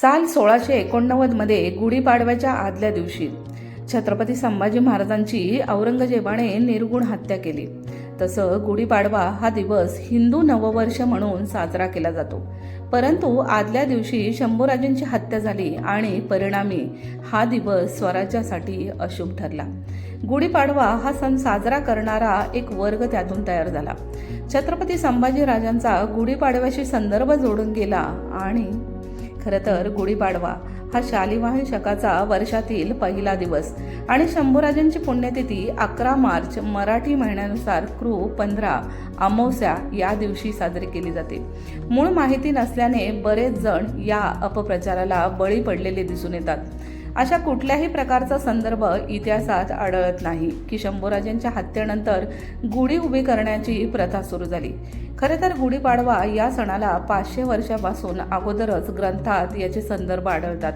साल सोळाशे एकोणनव्वदमध्ये गुढीपाडव्याच्या आदल्या दिवशी छत्रपती संभाजी महाराजांची औरंगजेबाने निर्गुण हत्या केली. तसं गुढीपाडवा हा दिवस हिंदू नववर्ष म्हणून साजरा केला जातो. परंतु आदल्या दिवशी शंभूराजांची हत्या झाली आणि परिणामी हा दिवस स्वराज्यासाठी अशुभ ठरला. गुढीपाडवा हा सण साजरा करणारा एक वर्ग त्यातून तयार झाला. छत्रपती संभाजी राजांचा गुढीपाडव्याशी संदर्भ जोडून गेला आणि खरं तर गुढीपाडवा हा शालिवाहन शकाचा वर्षातील पहिला दिवस. आणि शंभूराजांची पुण्यतिथी अकरा मार्च मराठी महिन्यानुसार क्रू पंधरा अमावस्या या दिवशी साजरी केली जाते. मूळ माहिती नसल्याने बरेच जण या अपप्रचाराला बळी पडलेले दिसून येतात. अशा कुठल्याही प्रकारचा संदर्भ इतिहासात आढळत नाही की शंभूराजांच्या हत्येनंतर गुढी उभी करण्याची प्रथा सुरू झाली. खरे तर गुढीपाडवा या सणाला पाचशे वर्षापासून अगोदरच ग्रंथात याचे संदर्भ आढळतात.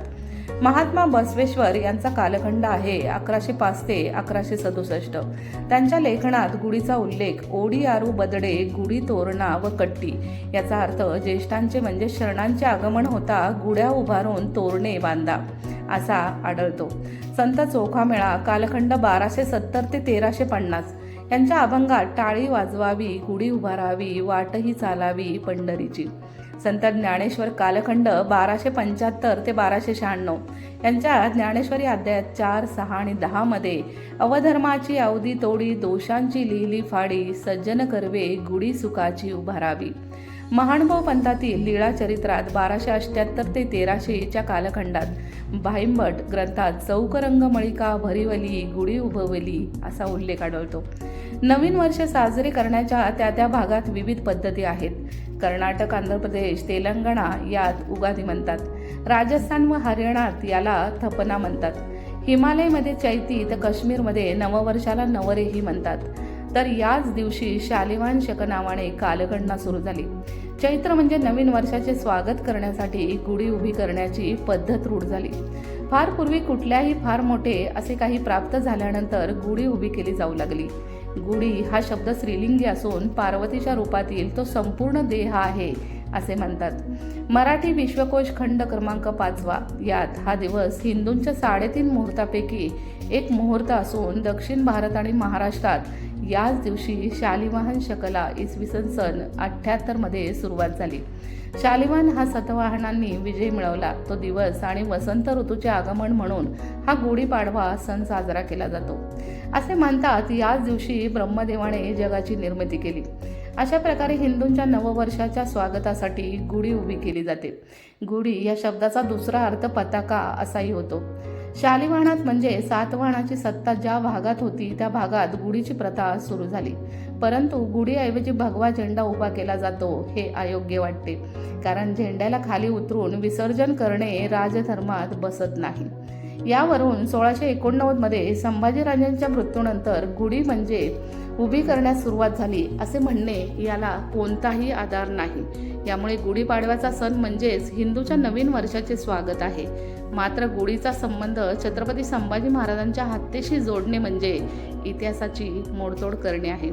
महात्मा बसवेश्वर यांचा कालखंड आहे अकराशे पाच ते अकराशे सदुसष्ट. त्यांच्या लेखनात गुढीचा उल्लेख ओडी आरू बदडे गुढी तोरणा व कट्टी याचा अर्थ ज्येष्ठांचे म्हणजे शरणांचे आगमन होता गुढ्या उभारून तोरणे बांधा. असा आढळतो. संत चोखामेळा कालखंड बाराशे सत्तर ते तेराशे पन्नास. यांच्या अभंगात टाळी वाजवावी गुढी उभारावी वाटही चालावी पंढरीची. संत ज्ञानेश्वर कालखंड बाराशे पंच्याहत्तर ते बाराशे शहाण्णव. यांच्या ज्ञानेश्वरी अध्यायात चार सहा आणि दहामध्ये अवधर्माची अवधी तोडी दोषांची लिहिली फाडी सज्जन करवे गुढी सुखाची उभारावी. महानुभव पंथातील लीळा चरित्रात बाराशे अष्ट्याहत्तर ते तेराशेच्या कालखंडात भाईंबट ग्रंथात चौकरंग मळिका भरिवली गुढी उभवली असा उल्लेख आढळतो. नवीन वर्ष साजरे करण्याच्या त्या त्या भागात विविध पद्धती आहेत. कर्नाटक आंध्र प्रदेश तेलंगणा यात उगादी म्हणतात. राजस्थान व हरियाणात याला थपना म्हणतात. हिमालयमध्ये चैती तर काश्मीरमध्ये नववर्षाला नवरेही म्हणतात. तर याच दिवशी शालिवान शक नावाने कालगणना सुरू झाली. चैत्र म्हणजे नवीन वर्षाचे स्वागत करण्यासाठी गुढी उभी करण्याची पद्धत रूढ झाली. फार पूर्वी कुठल्याही फार मोठे असे काही प्राप्त झाल्यानंतर गुढी उभी केली जाऊ लागली. गुढी हा शब्द स्त्रीलिंगी असून पार्वतीच्या रूपातील तो संपूर्ण देह आहे असे म्हणतात. मराठी विश्वकोश खंड क्रमांक पाचवा. यात हा दिवस हिंदूंच्या साडेतीन मुहूर्तापैकी एक मुहूर्त असून दक्षिण भारत आणि महाराष्ट्रात याच दिवशी शालिवाहन शकला इसवी सन सन अठ्ठ्याहत्तरमध्ये सुरुवात झाली. शालिवाहन हा सतवाहनांनी विजय मिळवला. तो दिवस आणि वसंत ऋतूचे आगमन म्हणून हा गुढीपाडवा सण साजरा केला जातो. असे मानतात याच दिवशी ब्रह्मदेवाने जगाची निर्मिती केली. अशा प्रकारे हिंदूंच्या नववर्षाच्या स्वागतासाठी गुढी उभी केली जाते. गुढी या शब्दाचा दुसरा अर्थ पताका असाही होतो. शालिवाहनात म्हणजे सातवाहनाची सत्ता ज्या भागात होती त्या भागात गुढीची प्रथा सुरू झाली. परंतु गुढीऐवजी भगवा झेंडा उभा केला जातो हे अयोग्य वाटते. कारण झेंड्याला खाली उतरून विसर्जन करणे राजधर्मात बसत नाही. यावरून सोळाशे एकोणनव्वदमध्ये संभाजीराजांच्या मृत्यूनंतर गुढी म्हणजे उभी करण्यास सुरुवात झाली असे म्हणणे याला कोणताही आधार नाही. यामुळे गुढीपाडव्याचा सण म्हणजेच हिंदूच्या नवीन वर्षाचे स्वागत आहे. मात्र गुढीचा संबंध छत्रपती संभाजी महाराजांच्या हत्येशी जोडणे म्हणजे इतिहासाची मोडतोड करणे आहे.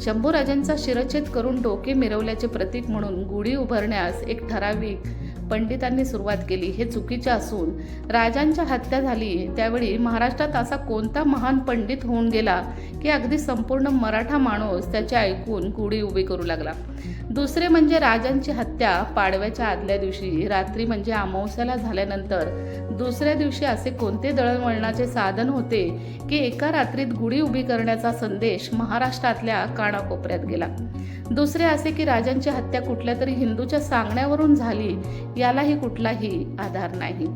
शंभूराजांचा शिरच्छेद करून डोके मिरवल्याचे प्रतीक म्हणून गुढी उभारण्यास एक ठराविक पंडितांनी सुरुवात केली. हे चुकीचे असून राजांच्या हत्या झाली. त्यावेळी महाराष्ट्रात असा कोणता महान पंडित होऊन गेला की अगदी संपूर्ण मराठा माणूस त्याचे ऐकून गुढी उभी करू लागला? दुसरे म्हणजे राजांची हत्या पाडव्याच्या आदल्या दिवशी. रात्री म्हणजे अमावस्याला झाल्यानंतर दुसऱ्या दिवशी असे कोणते दळणवळणाचे साधन होते की एका रात्रीत गुढी उभी करण्याचा संदेश महाराष्ट्रातल्या कानाकोपऱ्यात गेला. दुसरे असे की राजांची हत्या कुठल्या तरी हिंदूच्या सांगण्यावरून झाली यालाही कुठलाही आधार नाही.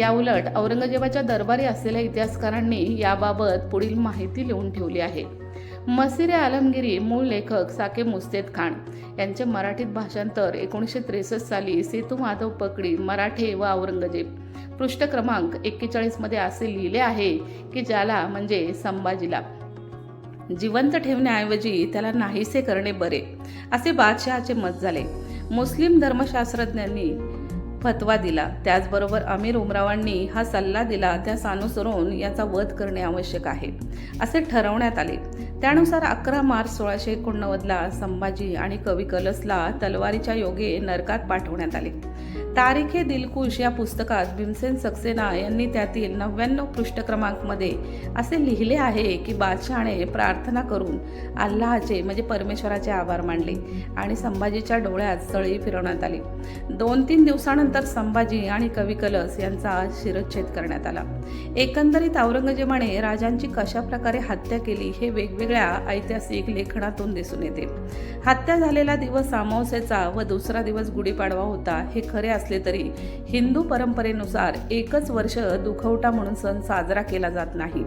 याउलट औरंगजेबाच्या दरबारी असलेल्या इतिहासकारांनी याबाबत पुढील माहिती लिहून ठेवली आहे. मसिरे आलमगिरी मूळ लेखक साके मुस्तेद खान. यांचे मराठीत भाषांतर एकोणीसशे त्रेसष्ट साली सेतू माधव पकडी मराठे व औरंगजेब. पृष्ठ क्रमांक एक्केचाळीसमध्ये असे लिहिले आहे की ज्याला म्हणजे संभाजीला. जिवंत ठेवण्याऐवजी त्याला नाहीसे करणे बरे. असे बादशहाचे मत झाले. मुस्लिम धर्मशास्त्रज्ञांनी फतवा दिला. त्याचबरोबर अमीर उमरावांनी हा सल्ला दिला त्यास अनुसरून याचा वध करणे आवश्यक आहे असे ठरवण्यात आले. त्यानुसार अकरा मार्च सोळाशे एकोणनव्वदला संभाजी आणि कवी कलसला तलवारीच्या योगे नरकात पाठवण्यात आले. तारीखे दिलकुश या पुस्तकात भीमसेन सक्सेना यांनी त्यातील नव्याण्णव पृष्ठक्रमांकमध्ये असे लिहिले आहे की बादशहाने प्रार्थना करून अल्लाचे म्हणजे परमेश्वराचे आभार मानले आणि संभाजीच्या डोळ्यात सळी फिरवण्यात आली. दोन तीन दिवसानंतर संभाजी आणि कवी कलस यांचा शिरच्छेद करण्यात आला. एकंदरीत औरंगजेबाने राजांची कशा प्रकारे हत्या केली हे वेगवेगळ्या ऐतिहासिक लेखनातून दिसून येते. हत्या झालेला दिवस अमावस्येचा व दुसरा दिवस गुढीपाडवा होता हे खरे असले तरी हिंदू परंपरेनुसार एकच वर्ष दुखवटा म्हणून सण साजरा केला जात नाही.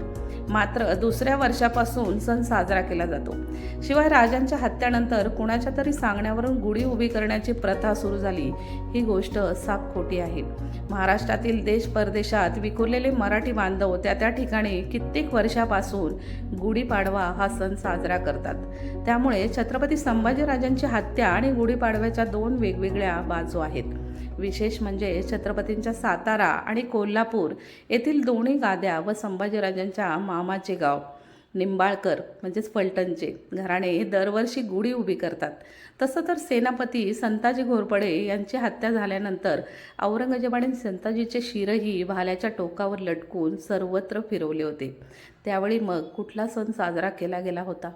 मात्र दुसऱ्या वर्षापासून सण साजरा केला जातो. शिवाय राजांच्या हत्यानंतर कुणाच्या तरी सांगण्यावरून गुढी उभी करण्याची प्रथा सुरू झाली ही गोष्ट साप खोटी आहे. महाराष्ट्रातील देश परदेशात विखुरलेले मराठी बांधव त्या त्या ठिकाणी कित्येक वर्षापासून गुढीपाडवा हा सण साजरा करतात. त्यामुळे छत्रपती संभाजीराजांची हत्या आणि गुढीपाडव्याच्या दोन वेगवेगळ्या बाजू आहेत. विशेष म्हणजे छत्रपतींच्या सातारा आणि कोल्हापूर येथील दोन्ही गाद्या व संभाजीराजांच्या मामाचे गाव निंबाळकर म्हणजेच फलटणचे. घराणे दरवर्षी गुढी उभी करतात. तसं तर सेनापती संताजी घोरपडे यांची हत्या झाल्यानंतर औरंगजेबाने संताजीचे शिरही भाल्याच्या टोकावर लटकून सर्वत्र फिरवले होते. त्यावेळी मग कुठला सण साजरा केला गेला होता?